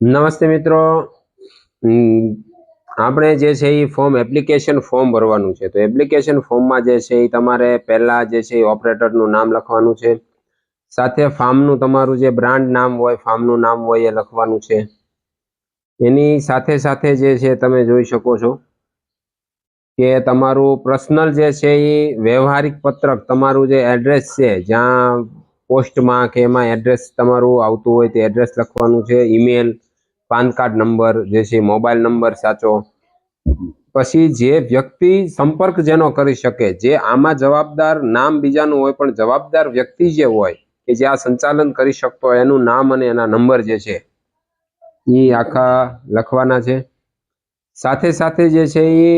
નમસ્તે મિત્રો. આપણે જે છે એ ફોર્મ એપ્લિકેશન ફોર્મ ભરવાનું છે. તો એપ્લિકેશન ફોર્મમાં જે છે એ તમારે પહેલાં જે છે એ ઓપરેટરનું નામ લખવાનું છે. સાથે ફાર્મનું તમારું જે બ્રાન્ડ નામ હોય ફાર્મનું નામ હોય એ લખવાનું છે. એની સાથે સાથે જે છે તમે જોઈ શકો છો કે તમારું પર્સનલ જે છે એ વ્યવહારિક પત્રક, તમારું જે એડ્રેસ છે, જ્યાં પોસ્ટમાં કે એમાં એડ્રેસ તમારું આવતું હોય તે એડ્રેસ લખવાનું છે ઈમેલ પાન કાર્ડ નંબર, જે છે મોબાઈલ નંબર સાચો. પછી જે વ્યક્તિ સંપર્ક જેનો કરી શકે, જે આમાં જવાબદાર નામ બીજાનું હોય, પણ જવાબદાર વ્યક્તિ જે હોય, કે જે આ સંચાલન કરી શકતો હોય, એનું નામ અને એના નંબર જે છે, એ આખા લખવાના છે. સાથે સાથે જે છે એ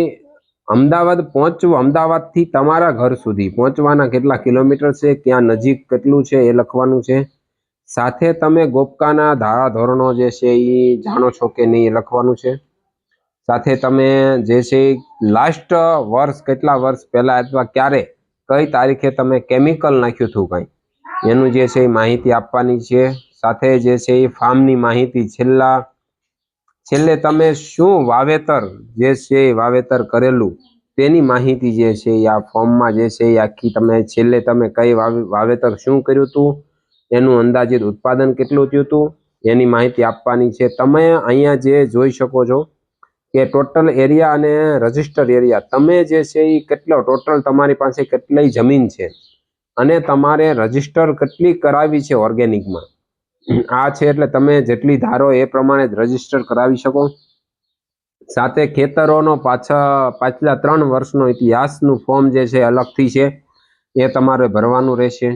અમદાવાદ પહોંચવું, અમદાવાદથી તમારા ઘર સુધી પહોંચવાના કેટલા કિલોમીટર છે, ક્યાં નજીક કેટલું છે, એ લખવાનું છે. સાથે તમે ગોપકાના ધારા ધોરણો જે છે એ જાણો છો કે નહીં લખવાનું છે? સાથે તમે જે છે લાસ્ટ વર્ષ, કેટલા વર્ષ પહેલાં અથવા ક્યારે, કઈ તારીખે તમે કેમિકલ નાખ્યું હતું કંઈ? એનું જે છે એ માહિતી આપવાની છે. સાથે જે છે એ ફાર્મની માહિતી છેલ્લા, છેલ્લે તમે શું વાવેતર જે છે વાવેતર કરેલું, તેની માહિતી જે છે એ આ ફોર્મમાં જે છે એ આખી તમે છેલ્લે તમે કઈ વાવે- વાવેતર શું કર્યું હતું? એનું અંદાજિત ઉત્પાદન કેટલું થયું હતું, એની માહિતી આપવાની છે. તમે અહીંયા જે જોઈ શકો છો કે ટોટલ એરિયા અને રજિસ્ટર એરિયા, તમે જે છે એ કેટલો, ટોટલ તમારી પાસે કેટલી જમીન છે અને તમારે રજિસ્ટર કેટલી કરાવી છે ઓર્ગેનિકમાં? આ છે એટલે તમે જેટલી ધારો એ પ્રમાણે જ રજિસ્ટર કરાવી શકો. સાથે ખેતરોનો પાછા પાછલા ત્રણ વર્ષનો ઇતિહાસનું ફોર્મ જે છે અલગથી છે, એ તમારે ભરવાનું રહેશે.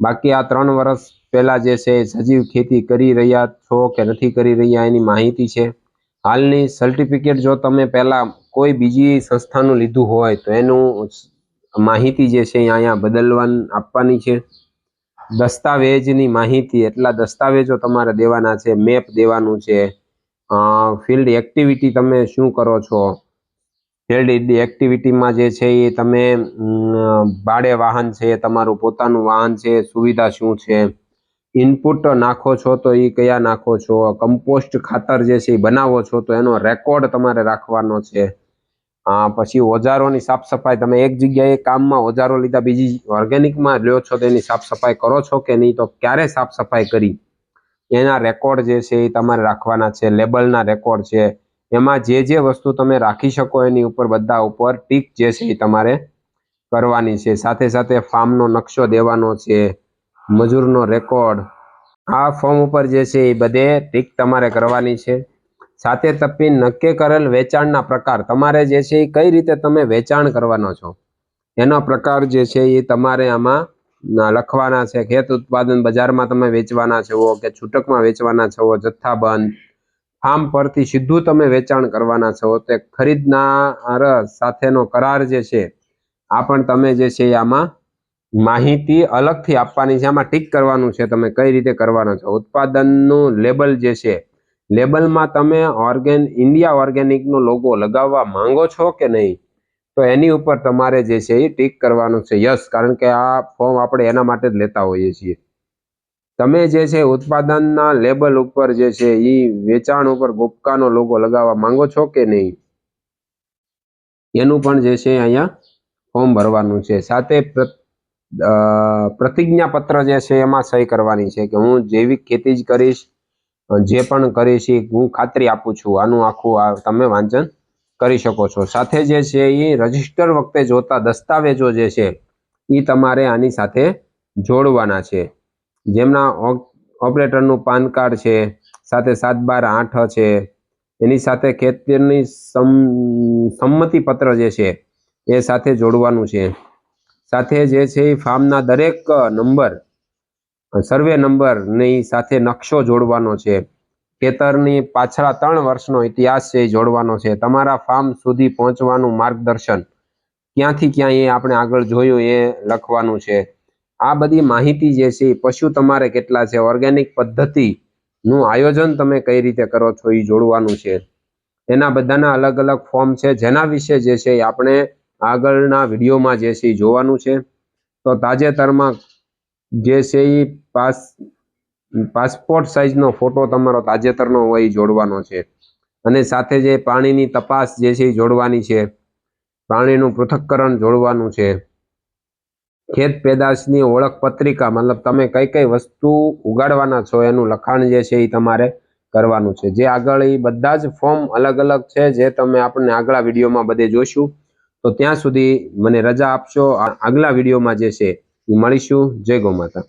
બાકી આ ત્રણ વર્ષ પહેલાં જે છે સજીવ ખેતી કરી રહ્યા છો કે નથી કરી રહ્યા એની માહિતી છે. હાલની સર્ટિફિકેટ જો તમે પહેલાં કોઈ બીજી સંસ્થાનું લીધું હોય તો એનું માહિતી જે છે અહીંયા બદલવાની આપવાની છે. દસ્તાવેજની માહિતી એટલા દસ્તાવેજો તમારે દેવાના છે, મેપ દેવાનું છે. ફિલ્ડ એક્ટિવિટી તમે શું કરો છો? ફિલ્ડ એક્ટિવિટીમાં જે છે એ તમે ભાડે વાહન છે, તમારું પોતાનું વાહન છે, સુવિધા શું છે? ઇનપુટ નાખો છો તો એ કયા નાખો છો? કમ્પોસ્ટ ખાતર જે છે એ બનાવો છો તો એનો રેકોર્ડ તમારે રાખવાનો છે. પછી ઓજારોની સાફ સફાઈ તમે એક જગ્યાએ કામમાં ઓજારો લીધા, બીજી ઓર્ગેનિકમાં લ્યો છો તેની સાફ સફાઈ કરો છો કે નહીં? તો ક્યારે સાફ સફાઈ કરી? એના રેકોર્ડ જે છે એ તમારે રાખવાના છે લેબલના રેકોર્ડ છે. એમાં જે જે વસ્તુ તમે રાખી શકો એની ઉપર બધા ઉપર ટીક જે છે એ તમારે કરવાની છે. સાથે સાથે ફાર્મનો નકશો દેવાનો છે, મજૂરનો રેકોર્ડ, આ ફોર્મ ઉપર જે છે એ બધે ટીક તમારે કરવાની છે. સાથે તપી નક્કી કરેલ વેચાણના પ્રકાર તમારે જે છે એ કઈ રીતે તમે વેચાણ કરવાનો છો? એનો પ્રકાર જે છે એ તમારે આમાં લખવાના છે. ખેત ઉત્પાદન બજારમાં તમે વેચવાના છો કે છૂટકમાં વેચવાના છો, જથ્થાબંધ ફાર્મ પરથી સીધું તમે વેચાણ કરવાના છો તે ખરીદનાર સાથેનો કરાર જે છે, આ પણ તમે જે છે આમાં માહિતી અલગથી આપવાની છે. આમાં ટીક કરવાનું છે તમે કઈ રીતે કરવાનો છો. ઉત્પાદનનું લેબલ જે છે, લેબલમાં તમે ઓર્ગેન, ઇન્ડિયા ઓર્ગેનિકનો લોગો લગાવવા માંગો છો કે નહીં? તો એની ઉપર તમારે જે છે એ ટીક કરવાનું છે યસ. કારણ કે આ ફોર્મ આપણે એના માટે જ લેતા હોઈએ છીએ. તમે જે છે ઉત્પાદનના લેબલ ઉપર જે છે એ વેચાણ ઉપર ગુપકાનો લોગો લગાવવા માંગો છો કે નહીં? એનું પણ જે છે અહીંયા ફોર્મ ભરવાનું છે. સાથે પ્રતિજ્ઞાપત્ર જે છે એમાં સહી કરવાની છે કે હું જૈવિક ખેતી જ કરીશ, જે પણ કરીશ એ હું ખાતરી આપું છું. આનું આખું આ તમે વાંચન કરી શકો છો. સાથે જે છે એ રજિસ્ટર વખતે જોતા દસ્તાવેજો જે છે એ તમારે આની સાથે જોડવાના છે. જેમના ઓપ- ઓપરેટરનું પાન કાર્ડ છે, સાથે સાત બાર આઠ છે, એની સાથે ખેતીની સમ- સંમતિ પત્ર જે છે, એ સાથે જોડવાનું છે. સાથે જે છે એ ફાર્મના દરેક નંબર, સર્વે નંબરની સાથે નકશો જોડવાનો છે. ખેતરની પાછલા ત્રણ વર્ષનો ઇતિહાસ છે એ જોડવાનો છે. તમારા ફાર્મ સુધી પહોંચવાનું માર્ગદર્શન. ક્યાંથી ક્યાં એ આપણે આગળ જોયું એ લખવાનું છે. આ બધી માહિતી જે છે પશુ તમારે કેટલા છે ઓર્ગેનિક પદ્ધતિનું આયોજન તમે કઈ રીતે કરો છો એ જોડવાનું છે. એના બધાના અલગ અલગ ફોર્મ છે, જેના વિશે જે છે, એ આપણે આગળના વિડીયોમાં જે છે, એ જોવાનું છે. તો તાજેતરમાં જે છે એ પાસ પાસપોર્ટ સાઇઝનો ફોટો તમારો તાજેતરનો હોય એ જોડવાનો છે. અને સાથે જે પાણીની તપાસ જે છે એ જોડવાની છે. પાણીનું પૃથક્કરણ જોડવાનું છે. ખેત પેદાશની ઓળખ પત્રિકા, મતલબ તમે કઈ કઈ વસ્તુ ઉગાડવાના છો, એનું લખાણ જે છે એ તમારે કરવાનું છે. જે આગળ એ બધા જ ફોર્મ અલગ અલગ છે, જે તમે આપણને આગલા વિડીયોમાં બધે જોઈશું તો ત્યાં સુધી મને રજા આપશો. આગલા વિડીયોમાં જે છે એ મળીશું. જય ગૌ માતા.